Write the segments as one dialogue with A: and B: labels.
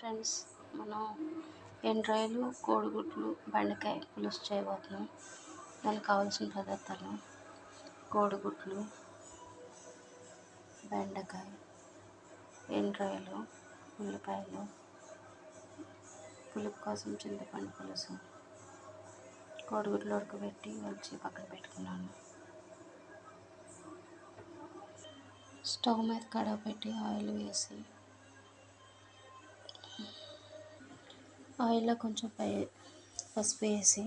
A: Friends మనం ఎండ్రాయిలు కోడిగుడ్లు బెండకాయ పులుసు చేయబోతున్నాం. దానికి కావాల్సిన పదార్థాలు కోడిగుడ్లు బెండకాయ ఎండ్రాయిలు ఉల్లిపాయలు పులుపు కోసం చింతపండు పులుసు కోడిగుడ్లు ఉడకబెట్టి వచ్చి పక్కన పెట్టుకున్నాను. స్టవ్ మీద కడాయి పెట్టి ఆయిల్ వేసి ఆయిల్లో కొంచెం పై పసుపు వేసి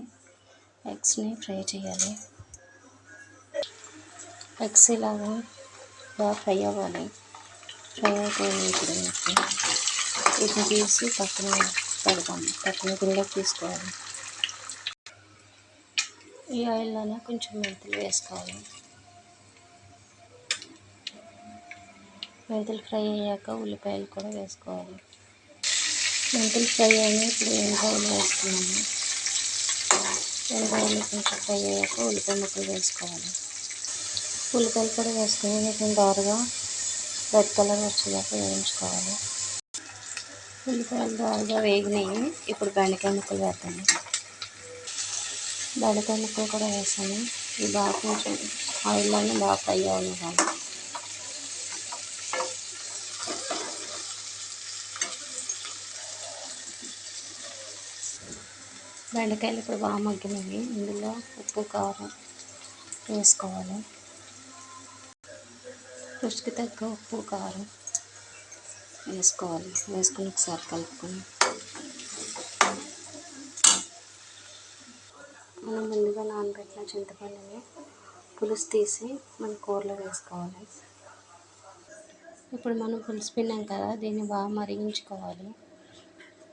A: ఎగ్స్ని ఫ్రై చేయాలి. ఎగ్స్ ఇలాగా బాగా ఫ్రై అవ్వాలి. ఫ్రై అయిపోయింది ఇప్పుడు వీటిని తీసి పక్కన పెడదాం పక్కన గిన్నెలోకి తీసుకోవాలి. ఈ ఆయిల్లోనే కొంచెం మెంతులు వేసుకోవాలి. మెంతులు ఫ్రై అయ్యాక ఉల్లిపాయలు కూడా వేసుకోవాలి. మెంతులు ఫ్రై అయినా ఇప్పుడు ఎనగాయలు వేస్తున్నాము ఎనగాయలు కొంచెం ఫ్రై అయ్యాక ఉల్లిపాయ ముక్కలు వేసుకోవాలి. ఉల్లిపాయలు కూడా వేసుకుని కొంచెం దారుగా రెడ్ కలర్ వచ్చేదాకా వేయించుకోవాలి. ఉల్లిపాయలు దారుగా వేగినాయి. ఇప్పుడు బెండకాయ ముక్కలు వేద్దాము. బెండకాయ ముక్కలు కూడా వేసాము ఇవి బాగా కొంచెం ఆయిల్లోనే బాగా ఫ్రై అవ్వాలి. బెండకాయలు ఇప్పుడు బాగా మగ్గినవి. ఇందులో ఉప్పు కారం వేసుకోవాలి. రుచికి తగ్గ ఉప్పు కారం వేసుకోవాలి. వేసుకుని ఒకసారి కలుపుకొని. మనం ముందుగా నానబెట్టిన చింతపండుని పులుసు తీసి మన కూరలో వేసుకోవాలి. ఇప్పుడు మనం పులుసు పిన్నాం కదా దీన్ని బాగా మరిగించుకోవాలి.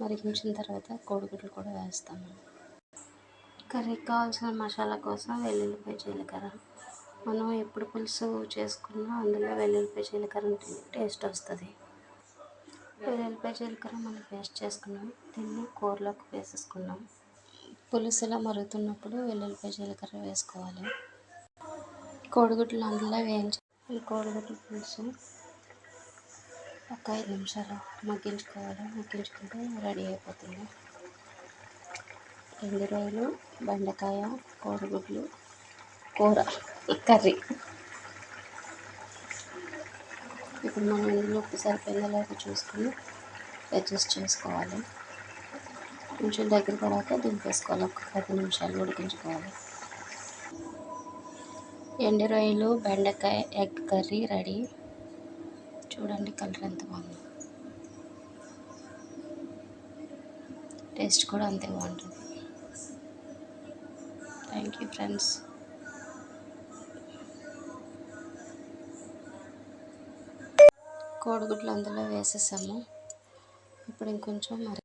A: మరిగించిన తర్వాత కోడిగుడ్లు కూడా వేస్తాము. కర్రీకి కావాల్సిన మసాలా కోసం వెల్లుల్లిపాయ జీలకర్ర. మనం ఎప్పుడు పులుసు చేసుకున్నా అందులో వెల్లుల్లిపాయ జీలకర్ర టేస్ట్ వస్తుంది. వెల్లుల్లిపాయ జీలకర్ర మనం పేస్ట్ చేసుకున్నాం. దీన్ని కూరలోకి వేసేసుకున్నాం. పులుసులో మరుగుతున్నప్పుడు వెల్లుల్లిపాయ జీలకర్ర వేసుకోవాలి. కోడిగుడ్లు అందులో వేయించి కోడిగుడ్ల పులుసు ఒక ఐదు నిమిషాలు మగ్గించుకోవాలి. మగ్గించుకుంటే రెడీ అయిపోతుంది. ఎండు రొయ్యలు బెండకాయ కోడిగుడ్లు కూర కర్రీ. ఇప్పుడు మనం ఇందులో ఉప్పు సరిపోయిందో చూసుకొని అడ్జస్ట్ చేసుకోవాలి. కొంచెం దగ్గర పడాక దింపేసుకోవాలి. ఒక పది నిమిషాలు ఉడికించుకోవాలి. ఎండు రొయ్యలు బెండకాయ ఎగ్ కర్రీ రెడీ. చూడండి కలర్ ఎంత బాగుంది. టేస్ట్ కూడా అంతే బాగుంటుంది. Thank you friends. కోడిగుడ్లు అందులో వేసేసాము. ఇప్పుడు ఇంకొంచెం మరి